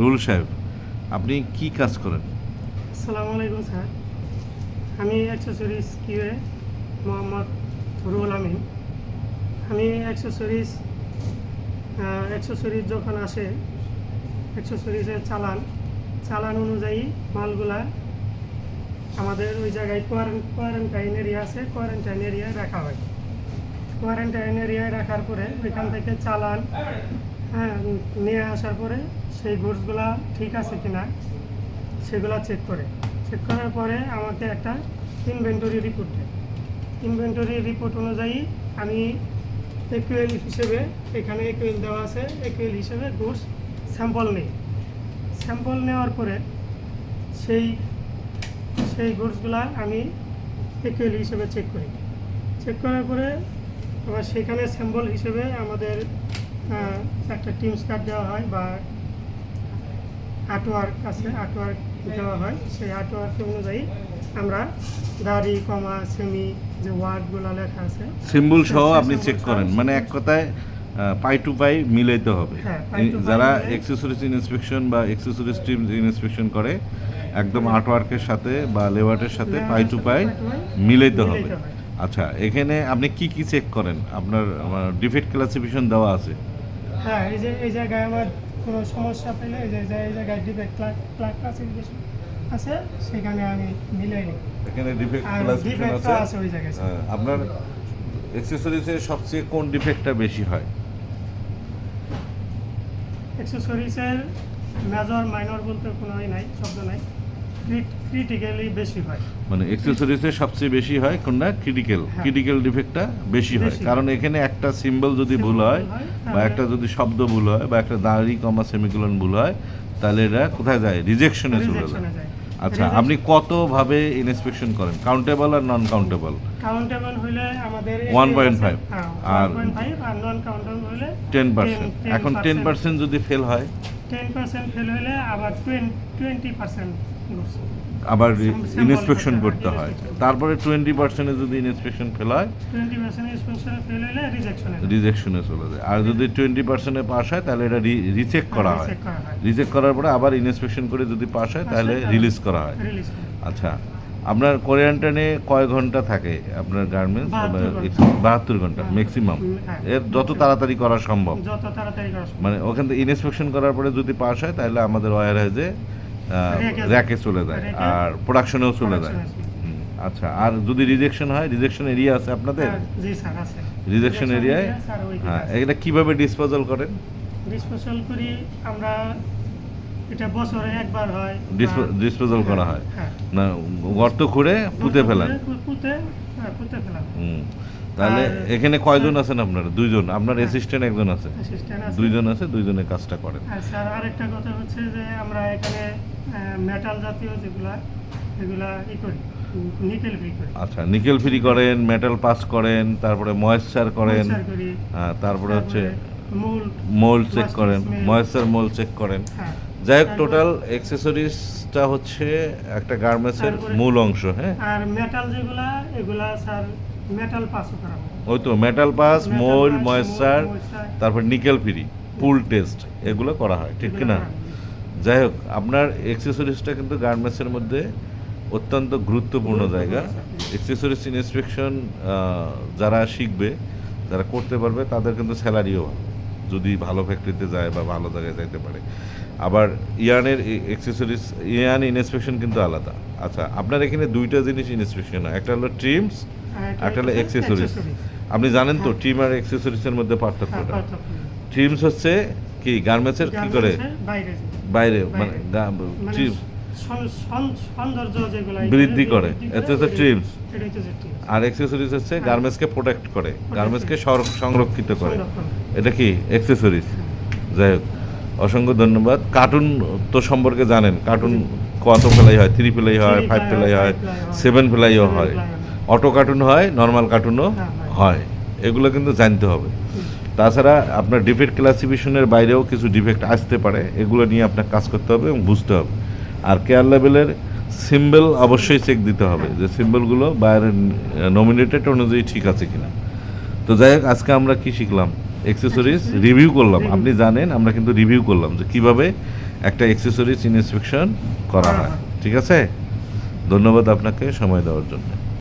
রুহুল সাহেব, আপনি কি কাজ করেন? আসসালামু আলাইকুম স্যার। আমি accessories QA Mohammad rule Amin. আমি অ্যাক্সেসরিজ অ্যাক্সেসরিজ যখন আসে অ্যাক্সেসরিজের চালান। চালান অনুযায়ী মালগুলা আমাদের ওই জায়গায় কোয়ারেন্টাইন এরিয়া আছে কোয়ারেন্টাইন এরিয়ায় রাখা হয়। কোয়ারেন্টাইন এরিয়ায় রাখার পরে ওইখান থেকে চালান হ্যাঁ নিয়ে আসার পরে সেই গুডসগুলা ঠিক আছে কিনা সেগুলো চেক করে। চেক করার পরে আমাকে একটা ইনভেন্টরি রিপোর্ট দেয়। ইনভেন্টরি রিপোর্ট অনুযায়ী আমি একুয়েল হিসেবে, এখানে একুয়েল দেওয়া আছে একুয়েল হিসেবে গুডস স্যাম্পল নিই। স্যাম্পল নেওয়ার পরে সেই সেই গুডসগুলা আমি একুয়েল হিসেবে চেক করি। চেক করার পরে আবার সেখানে স্যাম্পল হিসেবে আমাদের একটা টিমস কার্ড দেওয়া হয় বা আর্টওয়ার্ক আছে আর্টওয়ার্ক দেওয়া হয়। সেই আর্টওয়ার্ক অনুযায়ী আমরা দাড়ি কমা সেমি যে ওয়ার্ডগুলো লেখা আছে সিম্বল সহ আপনি চেক করেন। মানে এক কথায় পাই টু পাই মিলাইতে হবে। হ্যাঁ, যারা এক্সেসরিজ ইন্সপেকশন বা এক্সেসরিজ টিম ইন্সপেকশন করে একদম আর্টওয়ার্কের সাথে বা লেবার্টের সাথে পাই টু পাই মিলাইতে হবে। আচ্ছা এখানে আপনি কি কি চেক করেন? আপনার ডিফেক্ট ক্লাসিফিকেশন দেওয়া আছে। হ্যাঁ এই যে এই জায়গায় আমার কোনো সমস্যা পেলে এই যে এই জায়গায় ডিফেক্ট ক্লাক ক্লাক ক্লাসিফিকেশন আছে সেখানে আমি মিলাই নিই এখানে ডিফেক্ট ক্লাসিফিকেশন আছে? আছে ওই জায়গায় হ্যাঁ, আপনার এক্সেসরিজের সবচেয়ে কোন ডিফেক্টটা বেশি হয়? অ্যাক্সেসরিজের মেজর মাইনর বলতে কোনো নাই শব্দ নাই। ক্রিটিক্যালি বেশি হয়। মানে এক্সেসরিজে সবচেয়ে বেশি হয় কোনটা? ক্রিটিক্যাল। ক্রিটিক্যাল ডিফেক্টটা বেশি হয়। কারণ এখানে একটা সিম্বল যদি ভুল হয় বা একটা যদি শব্দ ভুল হয় বা একটা দাঁড়ি কমা সেমিকোলন ভুল হয় তাহলে এটা কোথায় যায়? রিজেকশনে চলে যায়। আচ্ছা আপনি কতভাবে ইন্সপেকশন করেন? কাউন্টেবল আর নন কাউন্টেবল কাউন্টেবল হইলে আমাদের 1.5 হ্যাঁ আর 1.5 আর নন কাউন্টেবল টেন পার্সেন্ট এখন টেন পার্সেন্ট যদি ফেল হয়? 10% ফেল হইলে আবার 20% আবার ইন্সপেকশন করতে হয়, হয় তারপরে টোয়েন্টি পার্সেন্টে যদি ইন্সপেকশন ফেল হয় 20% ইন্সপেকশন ফেল হইলে রিজেকশনে চলে যায়। আর যদি টোয়েন্টি পার্সেন্টে পাস হয় তাহলে এটা রিচেক করা হয়। চেক রিচেক করার পরে আবার ইন্সপেকশন করে যদি পাস হয় তাহলে রিলিজ করা হয়। আচ্ছা আপনার কোরিয়ানটানে কয় ঘণ্টা থাকে আপনার গার্মেন্টস বাহাত্তর ঘণ্টা। হ্যাঁ। ম্যাক্সিমাম হ্যাঁ। এর যত তাড়াতাড়ি করা সম্ভব। যত তাড়াতাড়ি করা সম্ভব। মানে ওখান থেকে ইন্সপেকশন করার পরে যদি পাস হয় তাহলে আমাদের ওয়ার হাউজে র্যাকে- চলে যায় আর প্রোডাকশনেও চলে যায় আচ্ছা আর যদি রিজেকশন হয় রিজেকশন এরিয়া আছে আপনাদের? হ্যাঁ, জি স্যার আছে। রিজেকশন এরিয়ায় হ্যাঁ এটা কীভাবে ডিসপোজাল করেন? ডিসপোজাল করি আমরা এটা বছরে একবার হয়। ডিসপোজাল করা হয় হ্যাঁ। না গর্ত খুঁড়ে পুঁতে ফেলেন। পুঁতে- পুঁতে হ্যাঁ, পুঁতে ফেলাম হুম। তাহলে এখানে কয়জন আছেন আপনারা? দুইজন। আপনার হ্যাঁ। অ্যাসিস্ট্যান্ট একজন আছে। দুইজন আছে দুইজনে কাজটা করেন। স্যার আরেকটা কথা হচ্ছে যে আমরা এখানে মেটাল জাতীয় যেগুলা এগুলা ই করি নিকেল ফ্রি করি। আচ্ছা নিকেল ফ্রি করেন মেটাল পাস করেন তারপরে ময়েশ্চার করেন হ্যাঁ, তারপরে হচ্ছে মূল মোল চেক করেন ময়েশ্চার মোল চেক করেন। হ্যাঁ। যাই হোক টোটাল অ্যাক্সেসরিজটা হচ্ছে একটা গার্মেন্টসের মূল অংশ হ্যাঁ। আর মেটাল যেগুলা এগুলা স্যার মেটাল পাসও করা ওই তো মেটাল পাস মোল ময়েশ্চার তারপর নিকেল ফ্রি পুল টেস্ট এগুলো করা হয় ঠিক কিনা? যাই হোক আপনার এক্সেসরিজটা কিন্তু গার্মেন্টসের মধ্যে অত্যন্ত গুরুত্বপূর্ণ জায়গা। এক্সেসরিজ ইন্সপেকশন যারা শিখবে যারা করতে পারবে তাদের কিন্তু স্যালারিও যদি ভালো ফ্যাক্টরিতে যায় বা ভালো জায়গায় যাইতে পারে। আবার ইয়ানের এক্সেসরিজ ইয়ান ইন্সপেকশন কিন্তু আলাদা। আচ্ছা আপনার এখানে দুইটা জিনিস ইন্সপেকশন হয়। একটা হলো ট্রিমস একটা হলো হচ্ছে এক্সেসরিজ আপনি জানেন তো হ্যাঁ। ট্রিম আর এক্সেসরিজের মধ্যে হ্যাঁ, পার্থক্যটা পার্থক্য। ট্রিমস হচ্ছে কি গার্মেন্টসের কি করে? বাইরে। মানে। গা- মানে বৃদ্ধি করে। এটা হচ্ছে trims। আর এক্সেসরিজ হচ্ছে হ্যাঁ। গার্মেন্টসকে প্রোটেক্ট করে। গার্মেন্টসকে সংরক্ষিত করে। এটা কি? এক্সেসরিজ যাই হোক অসংখ্য ধন্যবাদ। কার্টুন তো সম্পর্কে জানেন। কার্টুন কত ফেলাই হয়? থ্রি ফেলাই হয় ফাইভ ফেলাই হয়, হয় হয়, সেভেন হয়। ply হয়। অটো কার্টুন হয় নর্মাল কার্টুনও হ্যাঁ, হয়। এগুলো কিন্তু জানতে হবে। তাছাড়া আপনার ডিফেক্ট ক্লাসিফিকেশনের বাইরেও কিছু ডিফেক্ট আসতে পারে এগুলো নিয়ে আপনার কাজ করতে হবে এবং বুঝতে হবে। আর কেয়ার লেভেলের সিম্বল অবশ্যই চেক দিতে হবে যে সিম্বলগুলো বাইরের নমিনেটেড অনুযায়ী ঠিক আছে কিনা। তো যাই হোক আজকে আমরা কি শিখলাম? এক্সেসরিজ রিভিউ করলাম। আপনি জানেন আমরা কিন্তু রিভিউ করলাম যে কীভাবে একটা অ্যাক্সেসরিজ ইন্সপেকশন করা করা হয়। হয়। ঠিক আছে? ধন্যবাদ আপনাকে সময় দেওয়ার জন্য।